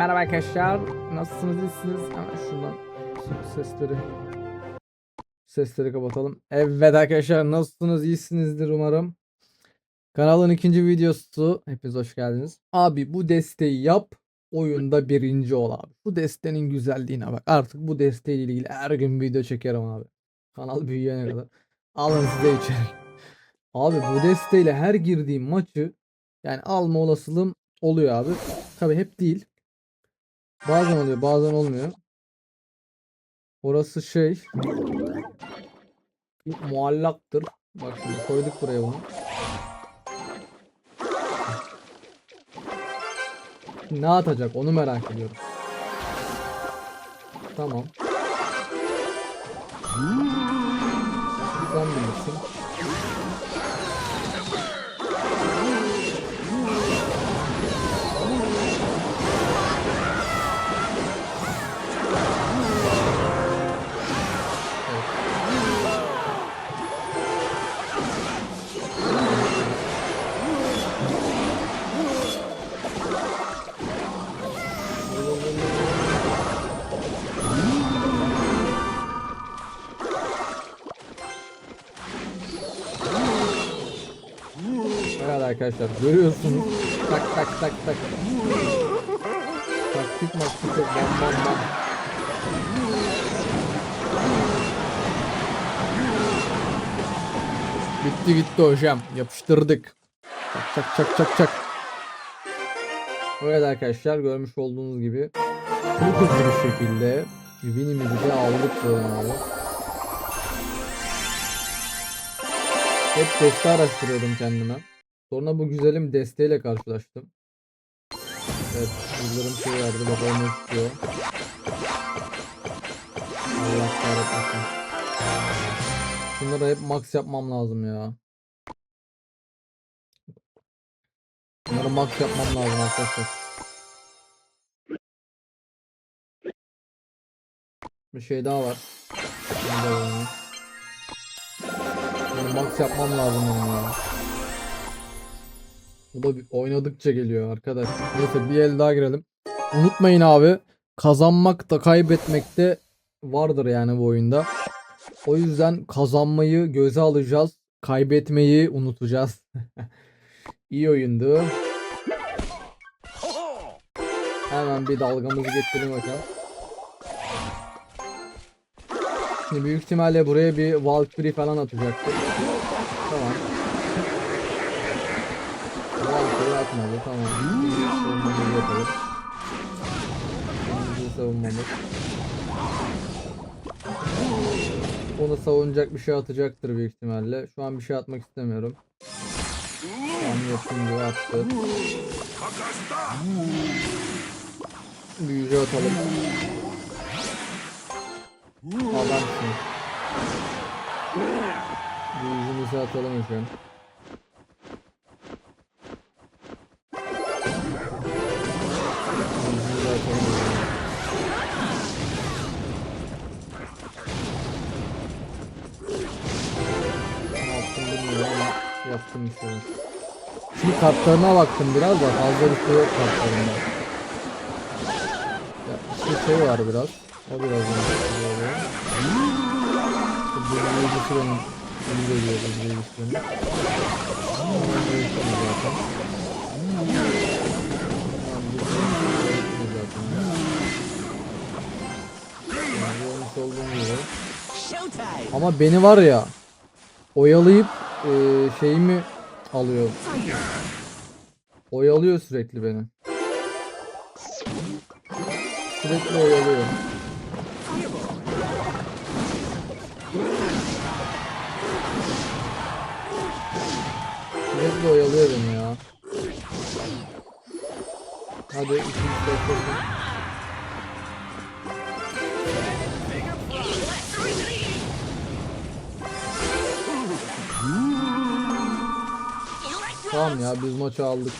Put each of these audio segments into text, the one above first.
Merhaba arkadaşlar. Nasılsınız? iyisiniz? Hemen şundan şu sesleri sesleri kapatalım. Evet arkadaşlar nasılsınız? İyisinizdir umarım. Kanalın ikinci videosu. Hepiniz hoş geldiniz. Abi bu desteği yap. Oyunda birinci ol abi. Bu desteğin güzelliğine bak. Artık bu desteğiyle ilgili her gün video çekerim abi. Kanal büyüyene kadar. Alın size içerik. Abi bu desteğiyle her girdiğim maçı yani alma olasılığım oluyor abi. Tabi hep değil. Bazen oluyor bazen olmuyor. Orası şey muallaktır. Bak şimdi koyduk buraya bunu. Ne atacak onu merak ediyorum. Tamam. Sen bilirsin. Arkadaşlar görüyorsunuz. Tak tak tak tak. Taktik maktik yok. Bam bam bam. Bitti gitti hocam. Yapıştırdık. Çak çak çak çak çak. Evet arkadaşlar görmüş olduğunuz gibi çok hızlı bir şekilde winimizi de aldık böyle. Hep deste araştırıyordum kendime. Sonra bu güzelim desteğiyle karşılaştım. Evet, yıldırım şey verdi. Bakalım istiyor. Allah kahretmesin. Şunları hep max yapmam lazım ya. Bunları max yapmam lazım arkadaşlar. Bir şey daha var. Bunu max yapmam lazım benim ya. Bu da oynadıkça geliyor arkadaş. Neyse bir el daha girelim. Unutmayın abi. Kazanmak da kaybetmek de vardır yani bu oyunda. O yüzden kazanmayı göze alacağız. Kaybetmeyi unutacağız. İyi oyundu. Hemen bir dalgamızı getirelim bakalım. Şimdi büyük ihtimalle buraya bir Valkyrie falan atacaktır. Tamam. Atmadı tamam. Savunmamızı yapalım. Kendimizi savunmamız. Onu savunacak bir şey atacaktır büyük ihtimalle. Şu an bir şey atmak istemiyorum. Tamam yapayım gibi attı. Büyücü atalım. Adamsın. Büyücümüzü atalım şu bir şey. Şimdi kartlarına baktım biraz da fazla bir şey yok kartlarında. Ya işte şey var biraz. O biraz önemli büyücüsü benim iyi geliyor büyücüsü benim. Büyücüsü zaten. Ama beni var ya oyalayıp e, şeyimi alıyor. Oyalıyor sürekli beni. Sürekli oyalıyor. Sürekli oyalıyor beni ya. Hadi ikinci. Tamam ya biz maçı aldık.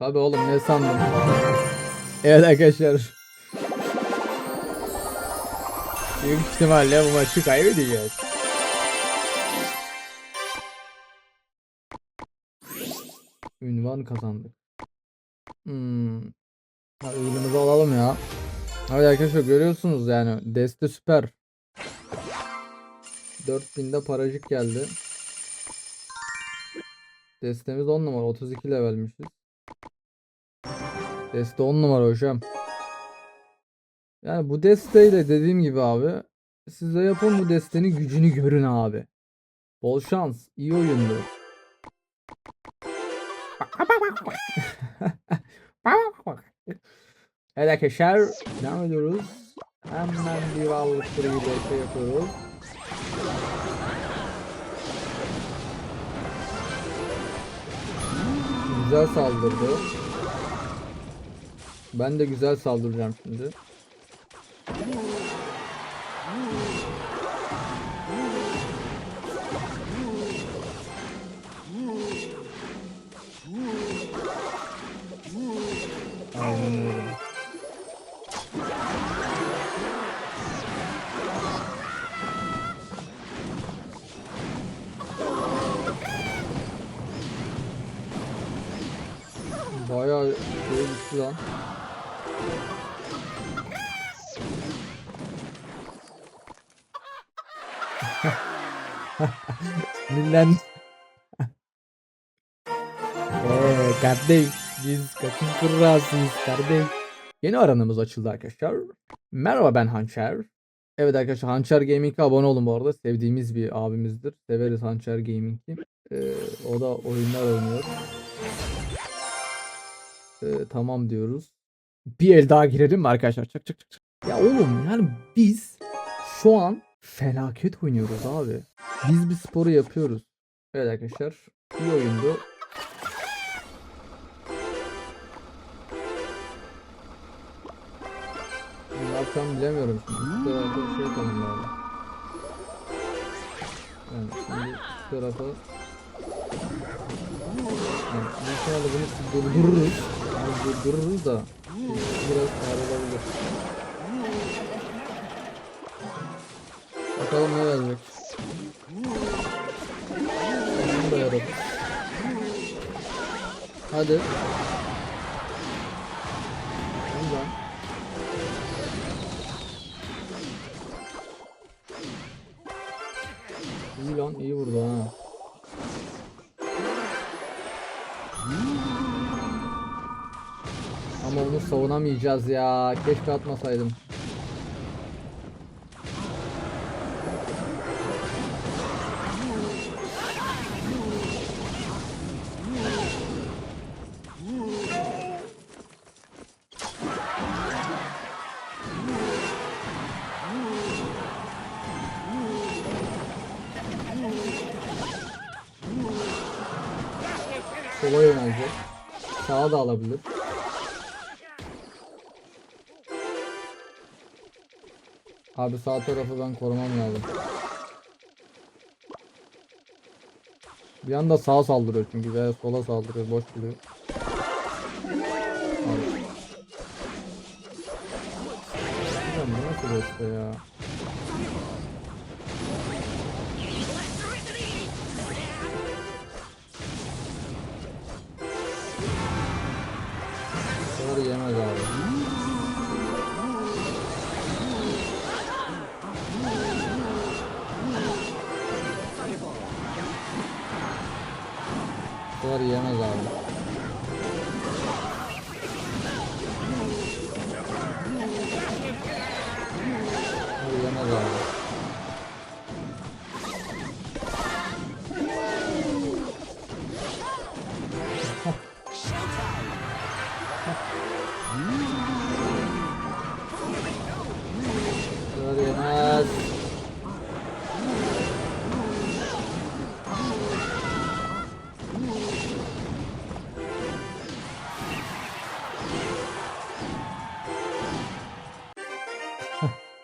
Tabi oğlum ne sandın? evet arkadaşlar. Büyük ihtimalle bu maçı kaybedeceğiz. Ünvan kazandık. Hmm. Ha, ödülümüzü alalım ya. Hadi arkadaşlar görüyorsunuz yani deste süper. 4000'de paracık geldi. Destemiz 10 numara 32 levelmişiz. Deste 10 numara hocam. Yani bu desteyle dediğim gibi abi siz de yapın bu destenin gücünü görün abi. Bol şans, iyi oyundu. evet arkadaşlar devam ediyoruz. Hemen bir varlıkları şey yapıyoruz. Güzel saldırdı. Ben de güzel saldıracağım şimdi. Sinirlendi. Eee kardeş biz kaçın kurrasıyız kardeş. Yeni aranımız açıldı arkadaşlar. Merhaba ben Hançer. Evet arkadaşlar Hançer Gaming'e abone olun bu arada. Sevdiğimiz bir abimizdir. Severiz Hançer Gaming'i. Ee, o da oyunlar oynuyor. Ee, tamam diyoruz. Bir el daha girelim mi arkadaşlar? Çak çak. çak. Ya oğlum yani biz şu an felaket oynuyoruz abi. Biz bir sporu yapıyoruz. Evet arkadaşlar. iyi oyundu. Ne yapacağımı bilemiyorum şimdi. Bu tarafa şey yapalım. Yani şimdi bu tarafa yani ihtimalle bunu durdururuz. Yani durdururuz da biraz ağır. Bakalım ne verecek. Hadi. İyi lan iyi vurdu ha. Ama onu savunamayacağız ya. Keşke atmasaydım. Sola yönelecek. Sağa da alabilir. Abi sağ tarafı ben korumam lazım. Bir anda sağa saldırıyor çünkü veya sola saldırıyor boş buluyor. Abi. Ulan bu nasıl beste ya? Bu kadar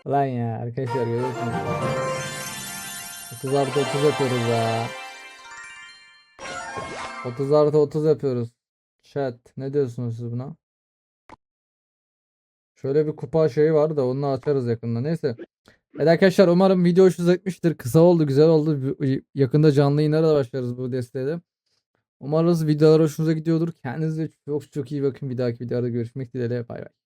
Lan ya arkadaşlar görüyorsunuz. 30 artı 30 yapıyoruz ya. 30 artı 30 yapıyoruz. Chat ne diyorsunuz siz buna? Şöyle bir kupa şeyi var da onu açarız yakında. Neyse. Evet arkadaşlar umarım video hoşunuza gitmiştir. Kısa oldu, güzel oldu. Yakında canlı yayınlara da başlarız bu desteğe de. Umarız videolar hoşunuza gidiyordur. Kendinize çok çok iyi bakın. Bir dahaki videoda görüşmek dileğiyle. Bay bay.